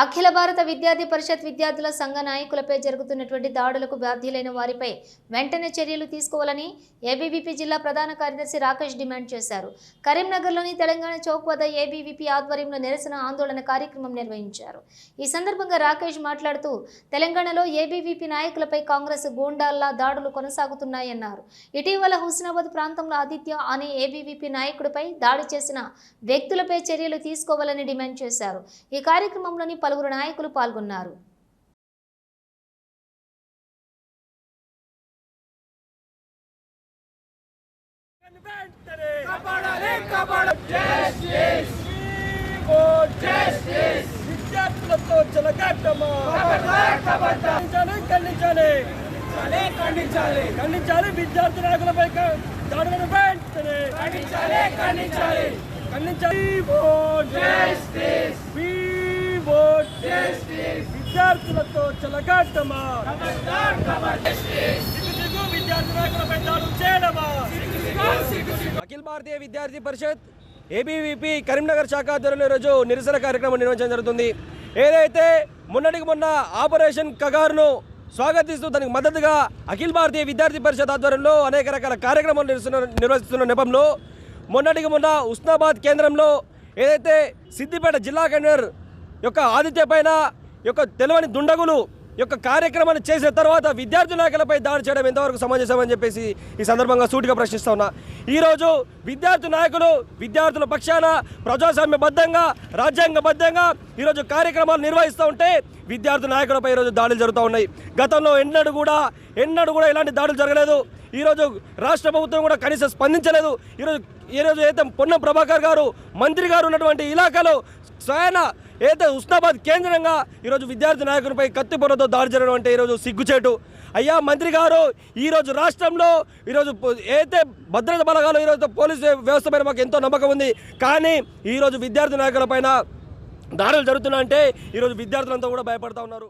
అఖిల భారత విద్యార్థి పరిషత్ విద్యార్థుల సంఘ నాయకులపై జరుగుతున్నటువంటి దాడులకు బాధ్యులైన వారిపై వెంటనే చర్యలు తీసుకోవాలని ఏబీవీపీ జిల్లా ప్రధాన కార్యదర్శి రాకేష్ డిమాండ్ చేశారు. కరీంనగర్లోని తెలంగాణ చౌక్ వద్ద ఏబీవీపీ ఆధ్వర్యంలో నిరసన ఆందోళన కార్యక్రమం నిర్వహించారు. ఈ సందర్భంగా రాకేష్ మాట్లాడుతూ తెలంగాణలో ఏబీవీపీ నాయకులపై కాంగ్రెస్ గూండాల్లా దాడులు కొనసాగుతున్నాయన్నారు. ఇటీవల హుస్నాబాద్ ప్రాంతంలో ఆదిత్య అనే ఏబీవీపీ నాయకుడిపై దాడి చేసిన వ్యక్తులపై చర్యలు తీసుకోవాలని డిమాండ్ చేశారు. ఈ కార్యక్రమంలోని పలువురు నాయకులు పాల్గొన్నారు. విద్యార్థులతో ఖండించాలి ఖండించాలి. ఖండించాలి ఖండించాలి. విద్యార్థి నాయకులపై క- దాడులను వెంటనే ఖండించాలి ఖండించాలి. ఖండించాలి. విద్యార్థులతో చెలగాటమా? అఖిల భారతీయ విద్యార్థి పరిషత్ ఏబీవీపీ కరీంనగర్ శాఖ ఆధ్వర్యంలో ఈరోజు నిరసన కార్యక్రమం నిర్వహించడం జరుగుతుంది. ఏదైతే మొన్నటికి మొన్న ఆపరేషన్ కగారును స్వాగతిస్తూ దానికి మద్దతుగా అఖిల భారతీయ విద్యార్థి పరిషత్ ఆధ్వర్యంలో అనేక రకాల కార్యక్రమాలు నిర్వహిస్తున్న నిర్వహిస్తున్న నెపంలో మొన్నటికి మొన్న ఉస్నాబాద్ కేంద్రంలో ఏదైతే సిద్దిపేట జిల్లా కన్వీనర్ యొక్క ఆదిత్య పైన యొక్క తెలవని దుండగులు యొక్క కార్యక్రమాన్ని చేసిన తర్వాత విద్యార్థి నాయకులపై దాడి చేయడం ఎంతవరకు సమంజసమని చెప్పేసి ఈ సందర్భంగా సూటిగా ప్రశ్నిస్తా ఉన్నా. ఈరోజు విద్యార్థి నాయకులు విద్యార్థుల పక్షాన ప్రజాస్వామ్యబద్ధంగా రాజ్యాంగబద్ధంగా ఈరోజు కార్యక్రమాలు నిర్వహిస్తూ ఉంటే విద్యార్థి నాయకులపై ఈరోజు దాడులు జరుగుతూ ఉన్నాయి. గతంలో ఎన్నడూ కూడా ఎన్నడూ కూడా ఇలాంటి దాడులు జరగలేదు. ఈరోజు రాష్ట్ర ప్రభుత్వం కూడా కనీసం స్పందించలేదు. ఈరోజు ఈరోజు అయితే పొన్నం ప్రభాకర్ గారు మంత్రి గారు ఉన్నటువంటి ఇలాకాలో స్వయన ఏదైతే ఉస్నాబాద్ కేంద్రంగా ఈరోజు విద్యార్థి నాయకునిపై కత్తి పొరతో దాడి జరగడం అంటే ఈరోజు సిగ్గుచేటు. అయ్యా మంత్రి గారు ఈరోజు రాష్ట్రంలో ఈరోజు పో- ఏదైతే భద్రత బలగాలు ఈరోజు పోలీసు వ్యవస్థ పైన మాకు ఎంతో నమ్మకం ఉంది. కానీ ఈరోజు విద్యార్థి నాయకుల పైన దాడులు జరుగుతున్నాయంటే ఈరోజు విద్యార్థులంతా కూడా భయపడతా ఉన్నారు.